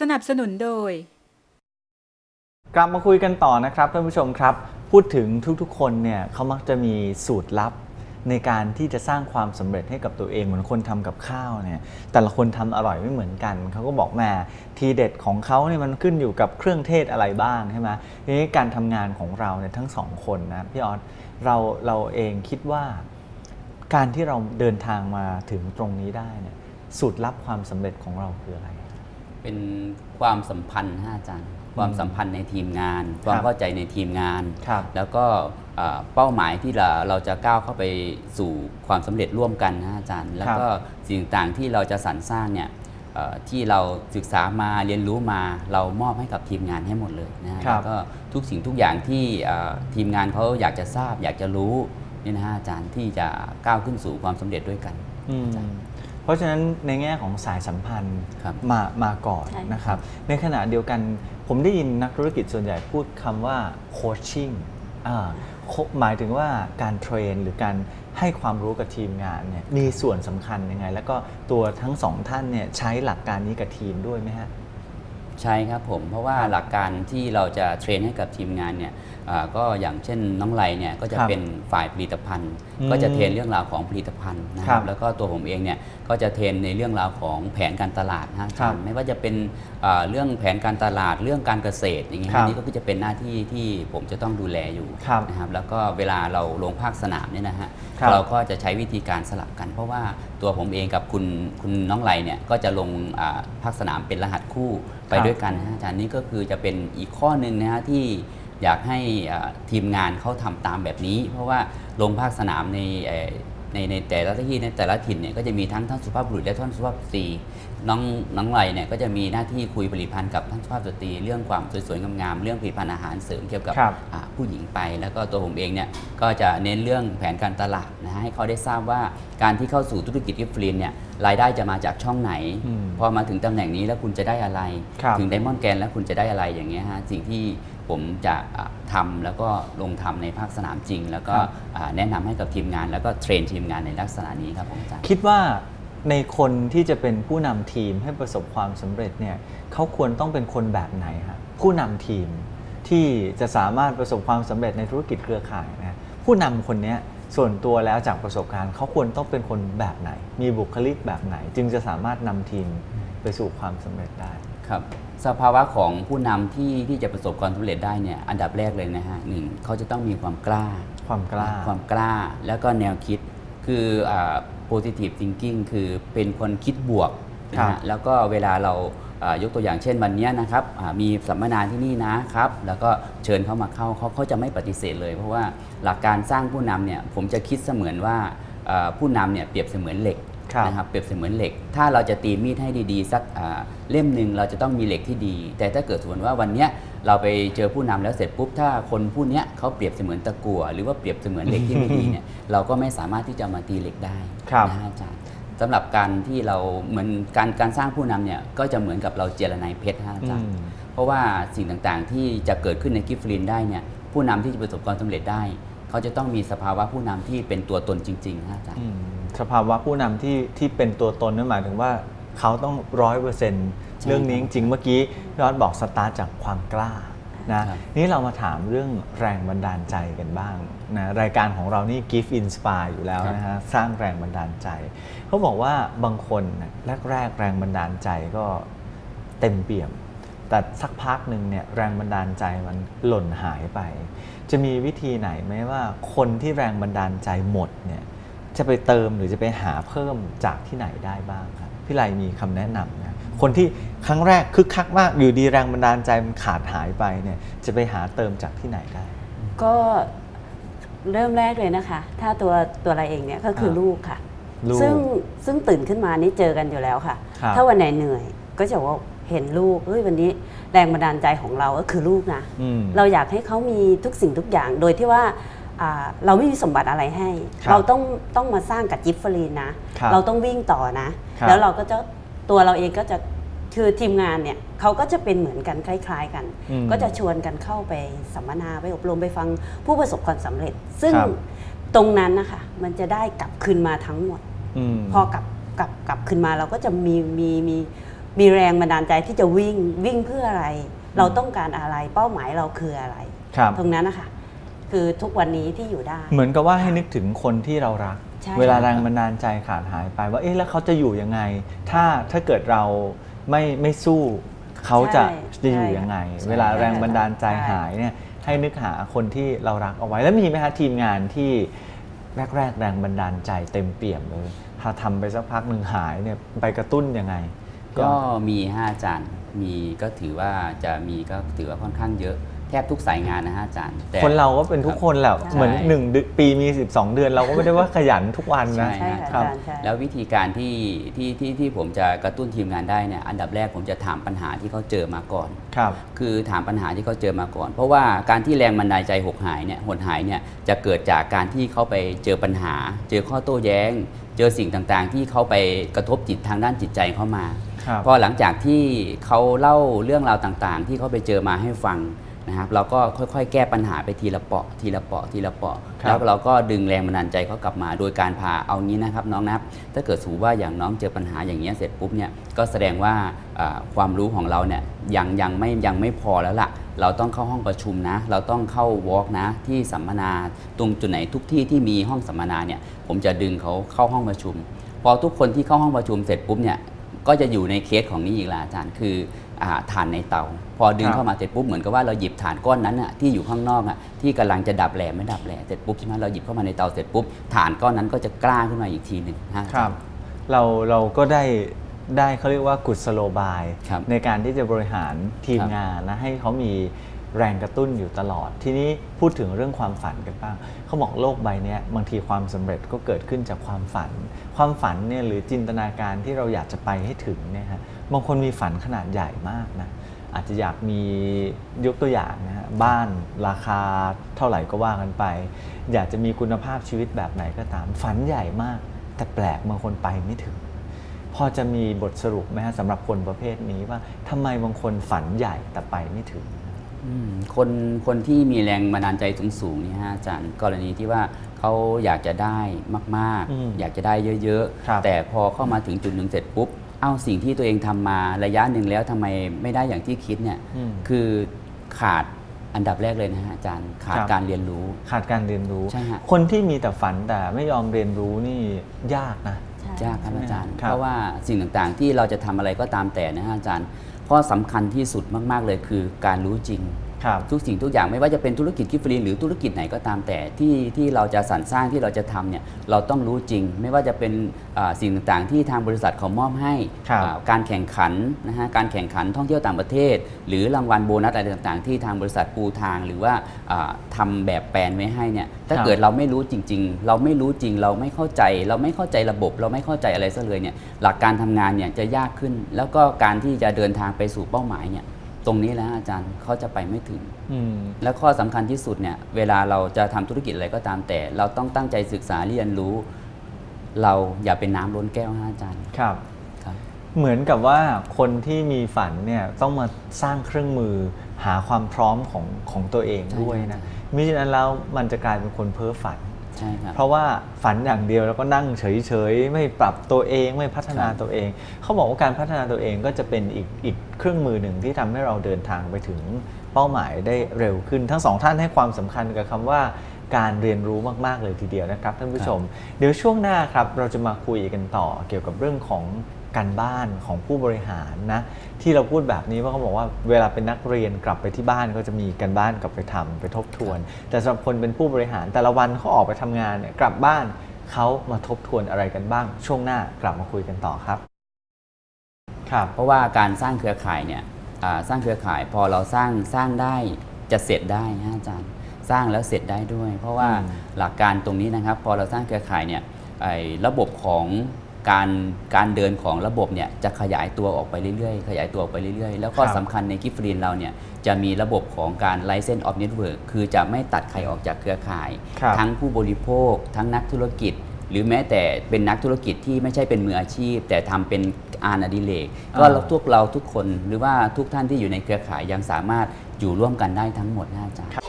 สนับสนุนโดย กลับมาคุยกันต่อนะครับท่านผู้ชมครับ พูดถึงทุกๆ คนเนี่ยเขามักจะมีสูตรลับในการที่จะสร้างความสำเร็จให้กับตัวเองเหมือนคนทำกับข้าวเนี่ยแต่ละคนทำอร่อยไม่เหมือนกัน เขาก็บอกแม่ทีเด็ดของเขาเนี่ยมันขึ้นอยู่กับเครื่องเทศอะไรบ้างใช่ไหมทีนี้การทำงานของเราเนี่ยทั้งสองคนนะพี่ออสเราเราเองคิดว่าการที่เราเดินทางมาถึงตรงนี้ได้เนี่ยสูตรลับความสำเร็จของเราคืออะไร เป็นความสัมพันธ์ฮะอาจารย์ ความสัมพันธ์ในทีมงาน ความเข้าใจในทีมงานครับแล้วก็เอ่อเป้าหมายที่เราเราจะก้าวเข้าไปสู่ความสำเร็จร่วมกันนะอาจารย์ แล้วก็สิ่งต่างๆที่เราจะสรรสร้างเนี่ยเอ่อที่เราศึกษามาเรียนรู้มาเรามอบให้กับทีมงานให้หมดเลยนะฮะครับแล้วก็ทุกสิ่งทุกอย่างที่เอ่อทีมงานเขาอยากจะทราบ อยากจะรู้เนี่ยนะฮะอาจารย์ที่จะก้าวขึ้นสู่ความสำเร็จด้วยกันอืม เพราะฉะนั้นในแง่ของสายสัมพันธ์ครับมามาก่อนใช่นะครับ ในขณะเดียวกันผมได้ยินนักธุรกิจส่วนใหญ่พูดคำว่าโคชชิ่งหมายถึงว่าการเทรนหรือการให้ความรู้กับทีมงานเนี่ยมีส่วนสำคัญยังไง แล้วก็ตัวทั้งสองท่านเนี่ยใช้หลักการนี้กับทีมด้วยไหมฮะใช่ครับผม เพราะว่าหลักการที่เราจะเทรนให้กับทีมงานเนี่ยอ่าก็อย่างเช่นน้องไลเนี่ยก็จะครับเป็นฝ่ายผลิตภัณฑ์อืม ก็จะเทรนเรื่องราวของผลิตภัณฑ์นะคครัรับบแล้วก็ตัวผมเองเนี่ยก็จะเทรนในเรื่องราวของแผนการตลาดนะคครัรับบไม่ว่าจะเป็นอ่าเรื่องแผนการตลาดเรื่องการเกษตรอย่างเงี้ยครับอันนี่ก็คือจะเป็นหน้าที่ที่ผมจะต้องดูแลอยู่ ครับ นะครับแล้วก็เวลาเราลงภาคสนามเนี่ยนะฮะครับเราก็จะใช้วิธีการสลับกัน เพราะว่าตัวผมเองกับคุณคุณน้องไลเนี่ยก็จะลงอ่าภาคสนามเป็นรหัสคู่ไปครับด้วยกันนะฮะอาจารย์นี่ก็คือจะเป็นอีกข้อหนึ่งนะฮะที่ อยากให้ทีมงานเขาทำตามแบบนี้ เพราะว่าลงภาคสนามในในในแต่ละที่ในแต่ละถิ่นเนี่ยก็จะมีทั้งท่านสุภาพบุรุษและท่านสุภาพสตรี น้องน้องไลเนี่ยก็จะมีหน้าที่คุยผลิตภัณฑ์กับท่านสุภาพสตรีเรื่องความสวยๆงามๆเรื่องผลิตภัณฑ์อาหารเสริมเกี่ยวกับครับอ่าผู้หญิงไป แล้วก็ตัวผมเองเนี่ยก็จะเน้นเรื่องแผนการตลาดนะฮะให้เขาได้ทราบว่าการที่เข้าสู่ธุรกิจกิฟต์ฟรีนเนี่ยรายได้จะมาจากช่องไหน อืมพอมาถึงตำแหน่งนี้แล้วคุณจะได้อะไร ครับถึงไดมอนด์แกนแล้วคุณจะได้อะไรอย่างเงี้ยฮะสิ่งที่ผมจะอ่าทำแล้วก็ลงทำในภาคสนามจริง แล้วก็อ่าแนะนำให้กับทีมงาน แล้วก็เทรนทีมงานในลักษณะนี้ครับผมอาจารย์ คิดว่า ในคนที่จะเป็นผู้นำทีมให้ประสบความสำเร็จเนี่ยเขาควรต้องเป็นคนแบบไหนฮะผู้นำทีมที่จะสามารถประสบความสำเร็จในธุรกิจเครือข่ายนะผู้นำคนเนี้ยส่วนตัวแล้วจากประสบการณ์เขาควรต้องเป็นคนแบบไหน มีบุคลิกแบบไหน จึงจะสามารถนำทีมไปสู่ความสำเร็จได้ครับสภาวะของผู้นำที่ที่จะประสบความสำเร็จได้เนี่ยอันดับแรกเลยนะฮะหนึ่งเขาจะต้องมีความกล้า ความกล้าความกล้า แล้วก็แนวคิด คืออ่า positive thinking คือเป็นคนคิดบวกนะครัฮะบ แล้วก็เวลาเราอ่ายกตัวอย่างเช่นวันเนี้ยนะครับอ่ามีสัมมนาที่นี่นะครับ แล้วก็เชิญเขามาเข้าเขาเขาจะไม่ปฏิเสธเลย เพราะว่าหลักการสร้างผู้นำเนี่ยผมจะคิดเสมือนว่าอ่าผู้นำเนี่ยเปรียบเสมือนเหล็ก ครับ นะครับเปรียบเสมือนเหล็ก ถ้าเราจะตีมีดให้ดีๆ สักอ่าเล่มหนึ่งเราจะต้องมีเหล็กที่ดี แต่ถ้าเกิดสมมติว่าวันเนี้ย เราไปเจอผู้นำแล้วเสร็จปุ๊บถ้าคนผู้เนี้ยเขาเปรียบเสมือนตะกั่วหรือว่าเปรียบเสมือนเหล็กที่ไม่ดีเนี่ยเราก็ไม่สามารถที่จะมาตีเหล็กได้ครับนะฮะอาจารย์สำหรับการที่เราเหมือนการการสร้างผู้นำเนี่ยก็จะเหมือนกับเราเจรไนายเพชรฮะอาจารย์อืมเพราะว่าสิ่งต่างๆที่จะเกิดขึ้นในกิฟฟลินได้เนี่ยผู้นำที่จะประสบความสำเร็จได้ เขาจะต้องมีสภาวะผู้นำที่เป็นตัวตนจริงๆฮะอาจารย์อืมสภาวะผู้นำที่ที่เป็นตัวตนนั่นหมายถึงว่าเขาต้องร้อยเปอร์เซ็นต์ใช่ เรื่องนี้จริงๆเมื่อกี้ยอดบอกสตาร์ทจากความกล้านะครับนี่เรามาถามเรื่องแรงบันดาลใจกันบ้างนะรายการของเรานี่ Gift Inspire อยู่แล้วนะฮะสร้างแรงบันดาลใจ เขาบอกว่าบางคนนะแรกๆแรงบันดาลใจก็เต็มเปี่ยม แต่สักพักหนึ่งเนี่ยแรงบันดาลใจมันหล่นหายไป จะมีวิธีไหนไหมว่าคนที่แรงบันดาลใจหมดเนี่ยจะไปเติมหรือจะไปหาเพิ่มจากที่ไหนได้บ้างครับพี่ไลมีคำแนะนำนะ คนที่ครั้งแรกคึกคักมากอยู่ดีแรงบันดาลใจมันขาดหายไปเนี่ยจะไปหาเติมจากที่ไหนได้ ก็เริ่มแรกเลยนะคะ ถ้าตัวตัวเราเองเนี่ยก็คือครับลูกค่ะ ลูก ซึ่งซึ่งตื่นขึ้นมานี่เจอกันอยู่แล้วค่ะ ครับ ถ้าวันไหนเหนื่อยก็จะว่าเห็นลูกเฮ้ยวันนี้แรงบันดาลใจของเราก็คือลูกนะ อืม เราอยากให้เขามีทุกสิ่งทุกอย่างโดยที่ว่าอ่าเราไม่มีสมบัติอะไรให้ ครับเราต้องต้องมาสร้างกับจิฟฟรีนนะ ครับเราต้องวิ่งต่อนะ ครับแล้วเราก็จะ ตัวเราเองก็จะคือทีมงานเนี่ยเขาก็จะเป็นเหมือนกันคล้าย ๆ กัน อืมก็จะชวนกันเข้าไปสัมมนาไปอบรมไปฟังผู้ประสบความสำเร็จ ซึ่งครับ ตรงนั้นนะคะมันจะได้กลับคืนมาทั้งหมดอืมพอกลับกลับกลับคืนมาเราก็จะมีมีมีมีแรงบันดาลใจที่จะวิ่งวิ่งเพื่ออะไร เราต้องการอะไรเป้าหมายเราคืออะไร ครับ ตรงนั้นนะคะคือทุกวันนี้ที่อยู่ได้ เหมือนกับว่าให้นึกถึงคนที่เรารัก ใช่เวลาแรงบันดาลใจขาดหายไป ว่าเอ๊ะแล้วเขาจะอยู่ยังไง ถ้าถ้าเกิดเราไม่ไม่สู้เขาจะใช่จะอยู่ยังไงใช่เวลาแรงบันดาลใจใช่ หายเนี่ยให้นึกหาคนที่เรารักเอาไว้แล้วมีไหมฮะทีมงานที่แรกๆแรงบันดาลใจเต็มเปี่ยมเลยถ้าทำไปสักพักหนึ่งหายเนี่ยไปกระตุ้นยังไง ก็มีฮะอาจารย์มีก็ถือว่าจะมีก็ถือว่าค่อนข้างเยอะแทบทุกสายงานนะฮะอาจารย์แต่ คนเราก็เป็นทุกคนแหละใช่ เหมือนหนึ่งเดือนปีมี 12 เดือน เราก็ไม่ได้ว่าขยันทุกวันนะ ใช่ใช่ค่ะครัอาบจารย์ใช่ แล้ววิธีการที่ที่ที่ที่ผมจะกระตุ้นทีมงานได้เนี่ยอันดับแรกผมจะถามปัญหาที่เขาเจอมาก่อน ครับ คือถามปัญหาที่เขาเจอมาก่อน เพราะว่าการที่แรงบันดาลใจหกหายเนี่ยหดหายเนี่ยจะเกิดจากการที่เขาไปเจอปัญหา เจอข้อโต้แย้ง เจอสิ่งต่างๆ ที่เขาไปกระทบจิตทางด้านจิตใจเข้ามา ครับ พอหลังจากที่เขาเล่าเรื่องราวต่างๆ ที่เขาไปเจอมาให้ฟัง นะครับเราก็ค่อยๆ แก้ปัญหาไปทีละเปาะ ทีละเปาะทีละเปาะครับ แล้วเราก็ดึงแรงบันดาลใจเขากลับมา โดยการพาเอางี้นะครับน้องนับถ้าเกิดสูว่าอย่างน้องเจอปัญหาอย่างเงี้ยเสร็จปุ๊บเนี่ยก็แสดงว่าอ่าความรู้ของเราเนี่ยยังยังไม่ยังไม่พอแล้วล่ะ เราต้องเข้าห้องประชุมนะ เราต้องเข้าวอล์กนะที่สัมมนาตรงจุดไหนทุกที่ที่มีห้องสัมมนาเนี่ยผมจะดึงเขาเข้าห้องประชุม พอทุกคนที่เข้าห้องประชุมเสร็จปุ๊บเนี่ย ก็จะอยู่ในเคสของนี้อีกละอาจารย์คืออ่าถ่านในเตา พอดึงครับเข้ามาเสร็จปุ๊บเหมือนกับว่าเราหยิบถ่านก้อนนั้นน่ะที่อยู่ข้างนอกอะที่กำลังจะดับแหล่ไม่ดับแหล่เสร็จปุ๊บใช่ไหมเราหยิบเข้ามาในเตาเสร็จปุ๊บถ่านก้อนนั้นก็จะกล้าขึ้นมาอีกทีหนึ่งนะอาคจารัรบย์เราเราก็ได้ได้เขาเรียกว่ากุศโลบายครับในการที่จะบริหารทีมครับงานและให้เขามี แรงกระตุ้นอยู่ตลอด ทีนี้พูดถึงเรื่องความฝันกันบ้างเขาบอกโลกใบนี้บางทีความสำเร็จก็เกิดขึ้นจากความฝัน ความฝันเนี่ยหรือจินตนาการที่เราอยากจะไปให้ถึงเนี่ยฮะบางคนมีฝันขนาดใหญ่มากนะอาจจะอยากมียกตัวอย่างนะฮะบ้านราคาเท่าไหร่ก็ว่ากันไป อยากจะมีคุณภาพชีวิตแบบไหนก็ตามฝันใหญ่มาก แต่แปลกบางคนไปไม่ถึง พอจะมีบทสรุปไหมฮะสำหรับคนประเภทนี้ว่าทำไมบางคนฝันใหญ่แต่ไปไม่ถึง คนคนที่มีแรงบันดาลใจสูงๆเนี่ยฮะอาจารย์กรณีที่ว่าเขาอยากจะได้มากอืมๆ อยากจะได้เยอะครับ ๆ แต่พอเข้ามาถึงจุดหนึ่งเสร็จปุ๊บ เอ้าสิ่งที่ตัวเองทำมาระยะหนึ่งแล้วทำไมไม่ได้อย่างที่คิดเนี่ยอืม คือขาดอันดับแรกเลยนะฮะอาจารย์ขาดครับ การเรียนรู้ ขาดการเรียนรู้ ใช่ฮะ คนที่มีแต่ฝันแต่ไม่ยอมเรียนรู้นี่ยากนะ ใช่ ยากครับอาจารย์ ครับเพราะว่าสิ่งต่างๆที่เราจะทำอะไรก็ตามแต่นะฮะอาจารย์ ข้อสำคัญที่สุดมาก ๆ เลยคือการรู้จริง ทุกสิ่งทุกอย่างไม่ว่าจะเป็นธุรกิจกิฟต์ฟรีหรือธุรกิจไหนก็ตามแต่ที่ที่เราจะสรรสร้างที่เราจะทำเนี่ยเราต้องรู้จริง ไม่ว่าจะเป็นอ่าสิ่งต่างๆ ที่ทางบริษัทเขามอบให้ครับอ่าการแข่งขันนะฮะการแข่งขันท่องเที่ยวต่างประเทศ หรือรางวัลโบนัสอะไรต่างๆ ที่ทางบริษัทปูทางหรือว่าอ่าทำาแบบแปลนไว้ให้เนี่ยถ้าครับเกิดเราไม่รู้จริง ๆ เราไม่รู้จริงเราไม่เข้าใจ เราไม่เข้าใจระบบ เราไม่เข้าใจอะไรซะเลยเนี่ยหลักการทำงานเนี่ยจะยากขึ้น แล้วก็การที่จะเดินทางไปสู่เป้าหมายเนี่ย ตรงนี้แหล้วอาจารย์เขาจะไปไม่ถึงอืมและข้อสำคัญที่สุดเนี่ยเวลาเราจะทำธุรกิจอะไรก็ตามแต่ เราต้องตั้งใจศึกษาเรียนรู้ เราอย่าเป็นน้ำล้นแก้วนะอาจารย์ครับครับ เหมือนกับว่าคนที่มีฝันเนี่ยต้องมาสร้างเครื่องมือหาความพร้อมของของตัวเองใช่ด้วยครันะบมิฉะนั้นแล้วมันจะกลายเป็นคนเพ้อฝัน ใช่ครับเพราะว่าฝันอย่างเดียวแล้วก็นั่งเฉยๆ ไม่ปรับตัวเองไม่พัฒนาครับตัวเอง เขาบอกว่าการพัฒนาตัวเองก็จะเป็นอีกอีกเครื่องมือหนึ่งที่ทำให้เราเดินทางไปถึงเป้าหมายได้เร็วขึ้น ทั้งสองท่านให้ความสำคัญกับคำว่าการเรียนรู้มาก ๆ เลยทีเดียวนะครับท่านผู้ชม เดี๋ยวช่วงหน้าครับเราจะมาคุยกันต่อเกี่ยวกับเรื่องของ การบ้านของผู้บริหารนะที่เราพูดแบบนี้ว่าเขาบอกว่าเวลาเป็นนักเรียนกลับไปที่บ้านก็จะมีการบ้านกลับไปทำไปทบทวน แต่สำหรับคนเป็นผู้บริหารแต่ละวันเขาออกไปทำงานเนี่ยกลับบ้านเขามาทบทวนอะไรกันบ้าง ช่วงหน้ากลับมาคุยกันต่อครับครับ เพราะว่าการสร้างเครือข่ายเนี่ยอ่าสร้างเครือข่ายพอเราสร้างสร้างได้จะเสร็จได้นะอาจารย์สร้างแล้วเสร็จได้ด้วย เพราะว่าอืมหลักการตรงนี้นะครับ พอเราสร้างเครือข่ายเนี่ยไอ้ระบบของ การการเดินของระบบเนี่ยจะขยายตัวออกไปเรื่อยๆ ขยายตัวออกไปเรื่อยๆ แล้วก็ครับสำคัญในกิฟฟรีนเราเนี่ยจะมีระบบของการ license of network คือจะไม่ตัดใครออกจากเครือข่าย ครับทั้งผู้บริโภค ทั้งนักธุรกิจ หรือแม้แต่เป็นนักธุรกิจที่ไม่ใช่เป็นมืออาชีพ แต่ทำเป็นอานอดิเรกก็อ่า ทุกเราทุกคนหรือว่าทุกท่านที่อยู่ในเครือข่ายยังสามารถอยู่ร่วมกันได้ทั้งหมดนะอาจารย์